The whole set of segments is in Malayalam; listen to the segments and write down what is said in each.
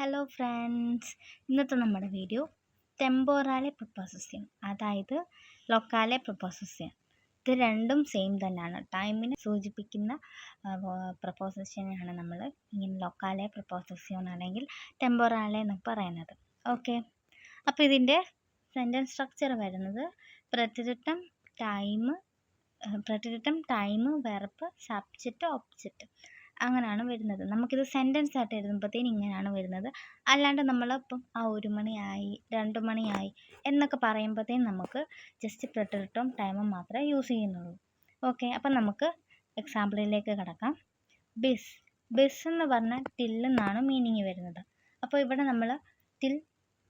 ഹലോ ഫ്രണ്ട്സ് ഇന്നത്തെ നമ്മുടെ വീഡിയോ ടെമ്പോറാലെ പ്രൊപ്പോസിസ്യം അതായത് ലൊക്കാലെ പ്രൊപ്പോസിസ്യം ഇത് രണ്ടും സെയിം തന്നെയാണ്. ടൈമിനെ സൂചിപ്പിക്കുന്ന പ്രൊപ്പോസിഷനെയാണ് നമ്മൾ ഇങ്ങനെ ലൊക്കാലെ പ്രൊപ്പോസസ്യം അല്ലെങ്കിൽ ടെമ്പോറാലെ എന്ന് പറയുന്നത്. ഓക്കെ അപ്പോൾ ഇതിന്റെ സെന്റൻസ് സ്ട്രക്ചർ വരുന്നത് പ്രതിരിട്ടം ടൈം പ്രതിരിട്ടം ടൈം വെർബ് സബ്ജക്റ്റ് ഒബ്ജക്റ്റ് അങ്ങനെയാണ് വരുന്നത്. നമുക്കിത് സെന്റൻസ് ആയിട്ട് എഴുതുമ്പോഴത്തേന് ഇങ്ങനെയാണ് വരുന്നത്. അല്ലാണ്ട് നമ്മൾ നമ്മളിപ്പം ആ ഒരു മണിയായി രണ്ട് മണിയായി എന്നൊക്കെ പറയുമ്പോഴത്തേന് നമുക്ക് ജസ്റ്റ് പ്രിട്ടറിട്ടും ടൈമും മാത്രമേ യൂസ് ചെയ്യുന്നുള്ളൂ. ഓക്കെ അപ്പം നമുക്ക് എക്സാമ്പിളിലേക്ക് കിടക്കാം. ബിസ് ബിസ് എന്ന് പറഞ്ഞാൽ ടിൽ എന്നാണ് മീനിങ് വരുന്നത്. അപ്പോൾ ഇവിടെ നമ്മൾ ടിൽ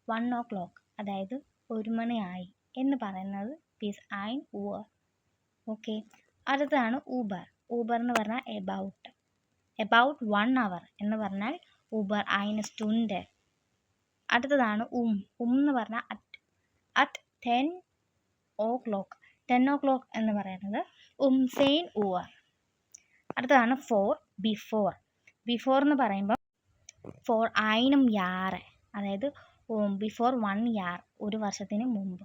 വൺ ഓ ക്ലോക്ക് അതായത് ഒരു മണിയായി എന്ന് പറയുന്നത് ബിസ് ഐൻ ഊവർ ഓക്കെ അടുത്തതാണ് ഊബർ ഊബർ എന്ന് പറഞ്ഞാൽ എബൌട്ട് എബൌട്ട് വൺ അവർ എന്ന് പറഞ്ഞാൽ ഊബർ ഐന സ്റ്റുണ്ട് അടുത്തതാണ് ഉം ഉം എന്ന് പറഞ്ഞാൽ at at ten o'clock ten o'clock എന്ന് പറയുന്നത് ഉം സെയിൻ ഊവർ അടുത്തതാണ് ഫോർ ബിഫോർ ബിഫോർ എന്ന് പറയുമ്പോൾ ഫോർ ആയിനും യാറ് അതായത് ബിഫോർ വൺ യാർ ഒരു വർഷത്തിന് മുമ്പ്.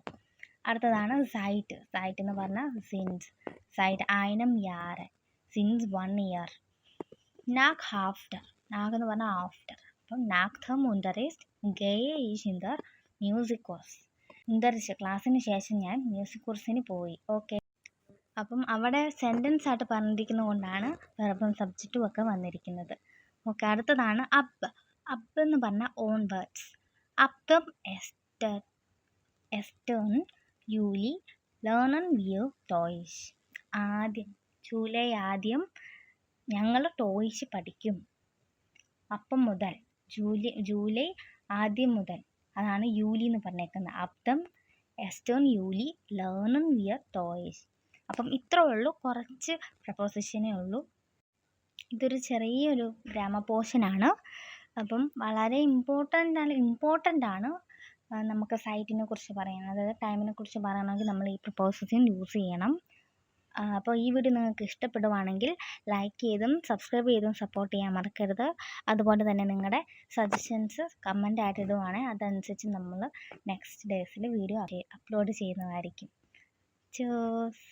അടുത്തതാണ് സൈറ്റ് സൈറ്റ് എന്ന് പറഞ്ഞാൽ സിൻസ് സൈറ്റ് ആയിനം യാറ് സിൻസ് വൺ ഇയർ നാഗ് ഹാഫ്റ്റർ നാഗ് എന്ന് പറഞ്ഞാൽ ആഫ്റ്റർ അപ്പം നാഗ് ധ ഉണ്ടറിസ്റ്റ് Gaya is in the music course ഉണ്ടറിച്ച്. ക്ലാസ്സിന് ശേഷം ഞാൻ മ്യൂസിക് കോഴ്സിന് പോയി. ഓക്കെ അപ്പം അവിടെ സെന്റൻസ് ആയിട്ട് പറഞ്ഞിരിക്കുന്നത് കൊണ്ടാണ് വെർബും സബ്ജക്റ്റും ഒക്കെ വന്നിരിക്കുന്നത്. ഓക്കെ അടുത്തതാണ് അപ്പ് അപ്പ് എന്ന് പറഞ്ഞാൽ ഓൺ വേർഡ്സ് അപ്തം എസ്റ്റർ എസ്റ്റേൺ യൂലി ലേണൻ വ്യൂ ടോയ്സ് ആദ്യം ജൂലൈ ആദ്യം ഞങ്ങൾ ടോയ്സ് പഠിക്കും. അപ്പം മുതൽ ജൂലൈ ജൂലൈ ആദ്യം മുതൽ അതാണ് യൂലി എന്ന് പറഞ്ഞേക്കുന്നത്. അപ്തം എസ്റ്റേൺ യൂലി ലേണൻ വിയർ ടോയ്സ് അപ്പം ഇത്രേ ഉള്ളൂ. കുറച്ച് പ്രപ്പോസിഷനേ ഉള്ളൂ. ഇതൊരു ചെറിയൊരു ഗ്രാമ പോർഷനാണ് അപ്പം വളരെ ഇമ്പോർട്ടന്റ് ആണ് ഇമ്പോർട്ടന്റ് ആണ്. നമുക്ക് സൈറ്റിനെ കുറിച്ച് പറയാൻ അതായത് ടൈമിനെ കുറിച്ച് പറയണമെങ്കിൽ നമ്മൾ ഈ പ്രപ്പോസിഷൻ യൂസ് ചെയ്യണം. അപ്പോൾ ഈ വീഡിയോ നിങ്ങൾക്ക് ഇഷ്ടപ്പെടുവാണെങ്കിൽ ലൈക്ക് ചെയ്തും സബ്സ്ക്രൈബ് ചെയ്തും സപ്പോർട്ട് ചെയ്യാൻ മറക്കരുത്. അതുപോലെ തന്നെ നിങ്ങളുടെ സജഷൻസ് കമന്റ് ആയിട്ട് ഇടുവാണെങ്കിൽ അതനുസരിച്ച് നമ്മൾ നെക്സ്റ്റ് ഡേയ്സിൽ വീഡിയോ അപ്ലോഡ് ചെയ്യുന്നതായിരിക്കും. ചേസ്